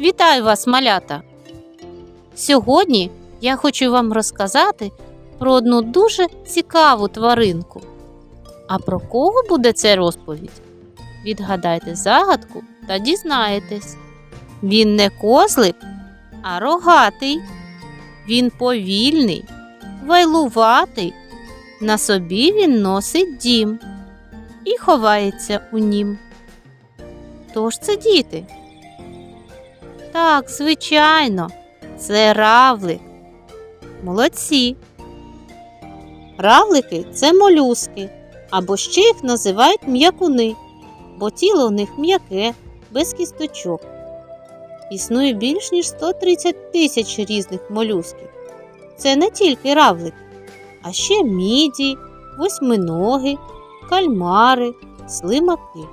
Вітаю вас, малята! Сьогодні я хочу вам розказати про одну дуже цікаву тваринку. А про кого буде ця розповідь? Відгадайте загадку та дізнаєтесь. Він не козлик, а рогатий. Він повільний, вайлуватий. На собі він носить дім і ховається у нім. Хто ж це діти? Так, звичайно, це равлик. Молодці. Равлики це молюски, або ще їх називають м'якуни, бо тіло у них м'яке, без кісточок. Існує більш ніж 130 тисяч різних молюсків. Це не тільки равлики, а ще міді, восьминоги, кальмари, слимаки.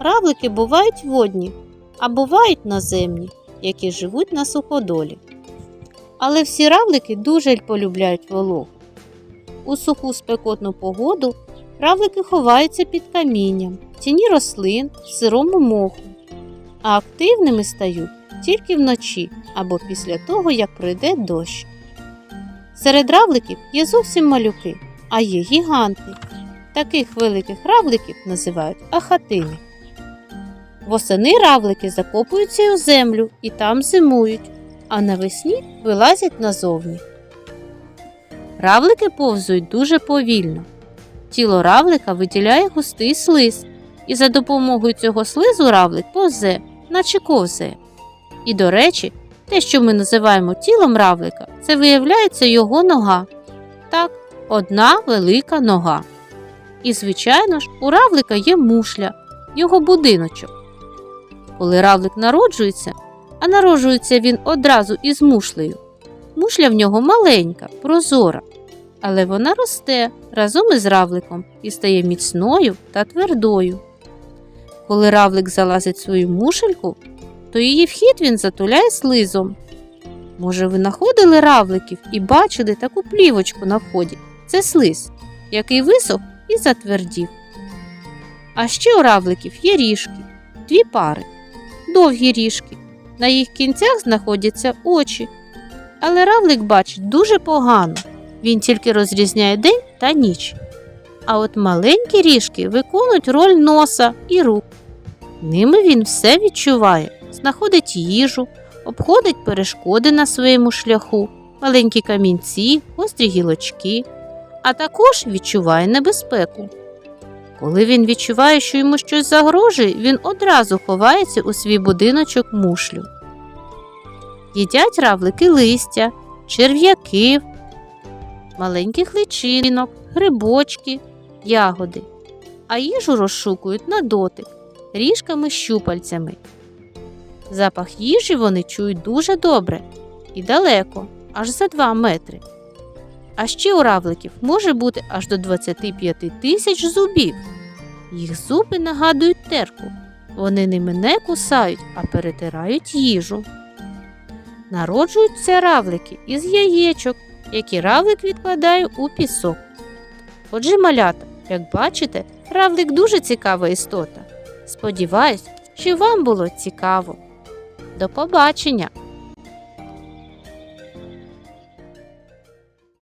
Равлики бувають водні, а бувають наземні, які живуть на суходолі. Але всі равлики дуже полюбляють вологу. У суху спекотну погоду равлики ховаються під камінням, тіні рослин, в сирому моху, а активними стають тільки вночі або після того, як прийде дощ. Серед равликів є зовсім малюки, а є гіганти. Таких великих равликів називають ахатини. Восени равлики закопуються у землю і там зимують, а навесні вилазять назовні. Равлики повзують дуже повільно. Тіло равлика виділяє густий слиз, і за допомогою цього слизу равлик повзе, наче ковзає. І, до речі, те, що ми називаємо тілом равлика, це виявляється його нога. Так, одна велика нога. І, звичайно ж, у равлика є мушля, його будиночок. Коли равлик народжується, а народжується він одразу із мушлею, мушля в нього маленька, прозора, але вона росте разом із равликом і стає міцною та твердою. Коли равлик залазить свою мушельку, то її вхід він затуляє слизом. Може, ви знаходили равликів і бачили таку плівочку на вході? Це слиз, який висох і затвердів. А ще у равликів є ріжки, дві пари, довгі ріжки. На їх кінцях знаходяться очі. Але равлик бачить дуже погано. Він тільки розрізняє день та ніч. А от маленькі ріжки виконують роль носа і рук. Ними він все відчуває, знаходить їжу, обходить перешкоди на своєму шляху, маленькі камінці, гострі гілочки, а також відчуває небезпеку. Коли він відчуває, що йому щось загрожує, він одразу ховається у свій будиночок мушлю. Їдять равлики листя, черв'яків, маленьких личинок, грибочки, ягоди, а їжу розшукують на дотик ріжками щупальцями. Запах їжі вони чують дуже добре і далеко, аж за 2 метри. А ще у равликів може бути аж до 25 тисяч зубів. Їх зуби нагадують терку. Вони не кусають, а перетирають їжу. Народжуються равлики із яєчок, які равлик відкладає у пісок. Отже, малята, як бачите, равлик дуже цікава істота. Сподіваюсь, що вам було цікаво. До побачення!